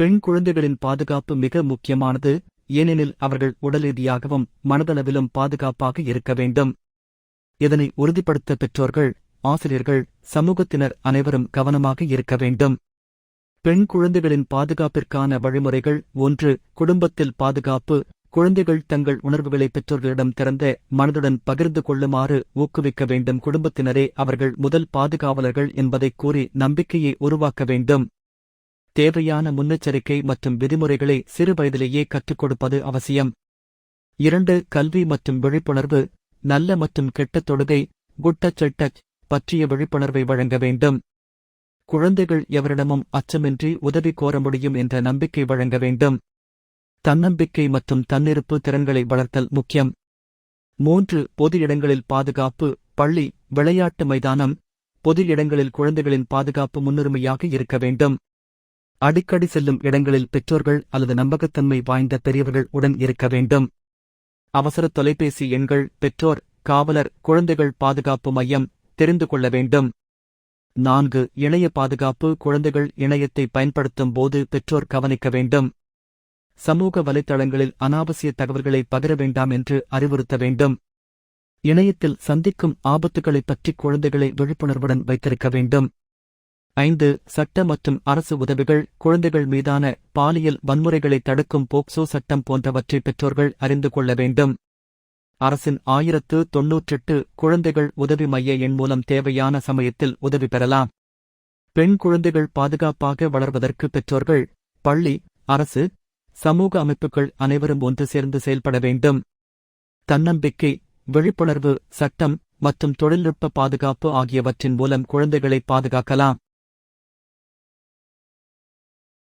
பெண் குழந்தைகளின் பாதுகாப்பு மிக முக்கியமானது ஏனெனில் அவர்கள் உடலீதியாகவும் மனதளவிலும் பாதுகாப்பாக இருக்க வேண்டும். இதனை உறுதிப்படுத்த பெற்றோர்கள் ஆசிரியர்கள் சமூகத்தினர் அனைவரும் கவனமாக இருக்க வேண்டும். பெண் குழந்தைகளின் பாதுகாப்பிற்கான வழிமுறைகள் ஒன்று குடும்பத்தில் பாதுகாப்பு குழந்தைகள் தங்கள் உணர்வுகளை பெற்றோர்களிடம் திறந்த மனதுடன் பகிர்ந்து கொள்ளுமாறு ஊக்குவிக்க வேண்டும் குடும்பத்தினரே அவர்கள் முதல் பாதுகாவலர்கள் என்பதைக் கூறி நம்பிக்கையை உருவாக்க வேண்டும். தேவையான முன்னெச்சரிக்கை மற்றும் விதிமுறைகளை சிறு வயதிலேயே கற்றுக் கொடுப்பது அவசியம். இரண்டு கல்வி மற்றும் விழிப்புணர்வு நல்ல மற்றும் கெட்ட தொடுகை குட்டச் பற்றிய விழிப்புணர்வை வழங்க வேண்டும். குழந்தைகள் எவரிடமும் அச்சமின்றி உதவி கோர முடியும் என்ற நம்பிக்கை வழங்க வேண்டும். தன்னம்பிக்கை மற்றும் தன்னிருப்பு திறன்களை வளர்த்தல் முக்கியம். மூன்று பொது இடங்களில் பாதுகாப்பு பள்ளி விளையாட்டு மைதானம் பொது இடங்களில் குழந்தைகளின் பாதுகாப்பு முன்னுரிமையாக இருக்க வேண்டும். அடிக்கடி செல்லும் இடங்களில் பெற்றோர்கள் அல்லது நம்பகத்தன்மை வாய்ந்த பெரியவர்கள் உடன் இருக்க வேண்டும். அவசர தொலைபேசி எண்கள் பெற்றோர் காவலர் குழந்தைகள் பாதுகாப்பு மையம் தெரிந்து கொள்ள வேண்டும். நான்கு இணைய பாதுகாப்பு குழந்தைகள் இணையத்தை பயன்படுத்தும் போது பெற்றோர் கவனிக்க வேண்டும். சமூக வலைத்தளங்களில் அனாவசிய தகவல்களை பகிர வேண்டாம் என்று அறிவுறுத்த வேண்டும். இணையத்தில் சந்திக்கும் ஆபத்துகளைப் பற்றி குழந்தைகளை விழிப்புணர்வுடன் வைத்திருக்க வேண்டும். ஐந்து சட்ட மற்றும் அரசு உதவிகள் குழந்தைகள் மீதான பாலியல் வன்முறைகளை தடுக்கும் போக்சோ சட்டம் போன்றவற்றை பெற்றோர்கள் அறிந்து கொள்ள வேண்டும். அரசின் ஆயிரத்து தொன்னூற்றெட்டு குழந்தைகள் உதவி மைய எண் மூலம் தேவையான சமயத்தில் உதவி பெறலாம். பெண் குழந்தைகள் பாதுகாப்பாக வளர்வதற்கு பெற்றோர்கள் பள்ளி அரசு சமூக அமைப்புகள் அனைவரும் ஒன்று சேர்ந்து செயல்பட வேண்டும். தன்னம்பிக்கை விழிப்புணர்வு சட்டம் மற்றும் தொழில்நுட்ப பாதுகாப்பு ஆகியவற்றின் மூலம் குழந்தைகளை பாதுகாக்கலாம்.